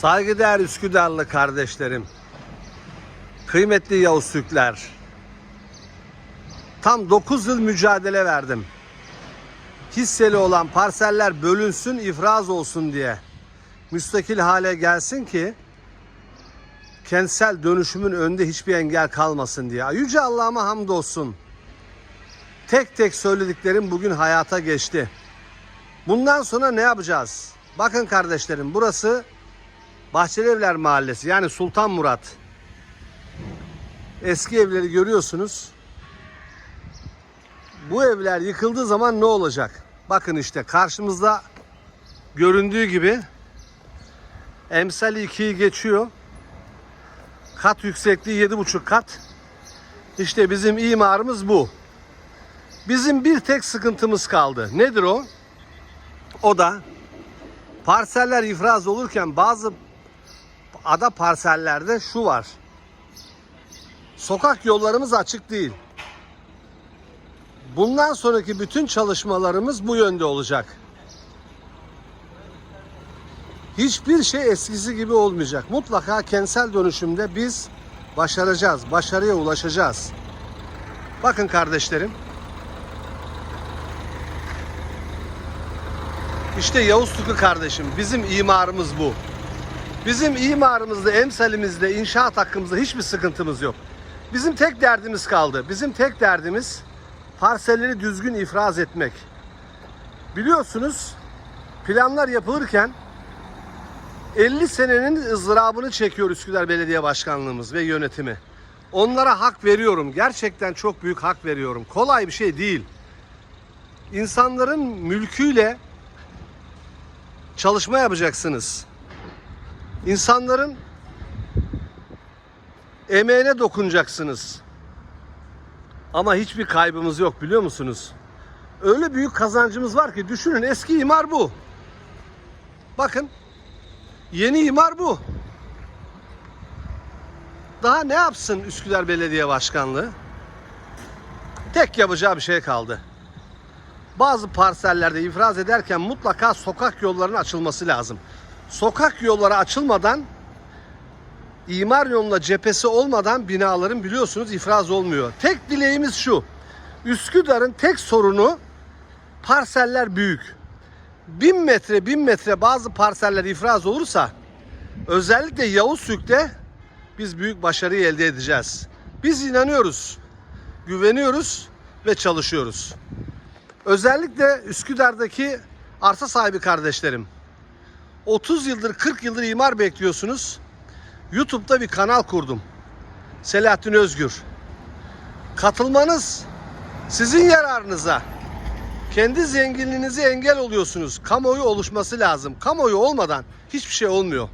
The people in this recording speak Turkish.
Saygıdeğer Üsküdarlı kardeşlerim, kıymetli Yavuz Türkler, tam 9 yıl mücadele verdim. Hisseli olan parseller bölünsün, ifraz olsun diye. Müstakil hale gelsin ki kentsel dönüşümün önünde hiçbir engel kalmasın diye. Yüce Allah'ıma hamdolsun. Tek tek söylediklerim bugün hayata geçti. Bundan sonra ne yapacağız? Bakın kardeşlerim burası Bahçeli Evler Mahallesi yani Sultan Murat. Eski evleri görüyorsunuz. Bu evler yıkıldığı zaman ne olacak? Bakın işte karşımızda göründüğü gibi emsal 2'yi geçiyor. Kat yüksekliği 7,5 kat. İşte bizim imarımız bu. Bizim bir tek sıkıntımız kaldı. Nedir o? O da parseller ifraz olurken bazı ada parsellerde şu var. Sokak yollarımız açık değil. Bundan sonraki bütün çalışmalarımız bu yönde olacak. Hiçbir şey eskisi gibi olmayacak. Mutlaka kentsel dönüşümde biz başaracağız, başarıya ulaşacağız. Bakın kardeşlerim. İşte Yavuz Tuklu kardeşim bizim imarımız bu. Bizim imarımızda, emsalimizde, inşaat hakkımızda hiçbir sıkıntımız yok. Bizim tek derdimiz kaldı. Bizim tek derdimiz parselleri düzgün ifraz etmek. Biliyorsunuz planlar yapılırken 50 senenin ızdırabını çekiyor Üsküdar Belediye Başkanlığımız ve yönetimi. Onlara hak veriyorum. Gerçekten çok büyük hak veriyorum. Kolay bir şey değil. İnsanların mülküyle çalışma yapacaksınız. İnsanların emeğine dokunacaksınız. Ama hiçbir kaybımız yok biliyor musunuz? Öyle büyük kazancımız var ki düşünün eski imar bu. Bakın yeni imar bu. Daha ne yapsın Üsküdar Belediye Başkanlığı? Tek yapacağı bir şey kaldı. Bazı parsellerde ifraz ederken mutlaka sokak yollarının açılması lazım. Sokak yolları açılmadan imar yoluna cephesi olmadan binaların biliyorsunuz ifraz olmuyor. Tek dileğimiz şu. Üsküdar'ın tek sorunu parseller büyük. 1000 metre 1000 metre bazı parseller ifraz olursa özellikle Yavuzsük'te biz büyük başarıyı elde edeceğiz. Biz inanıyoruz, güveniyoruz ve çalışıyoruz. Özellikle Üsküdar'daki arsa sahibi kardeşlerim. 30 yıldır 40 yıldır imar bekliyorsunuz. YouTube'da bir kanal kurdum. Selahattin Özgür. Katılmanız sizin yararınıza. Kendi zenginliğinize engel oluyorsunuz. Kamuoyu oluşması lazım. Kamuoyu olmadan hiçbir şey olmuyor.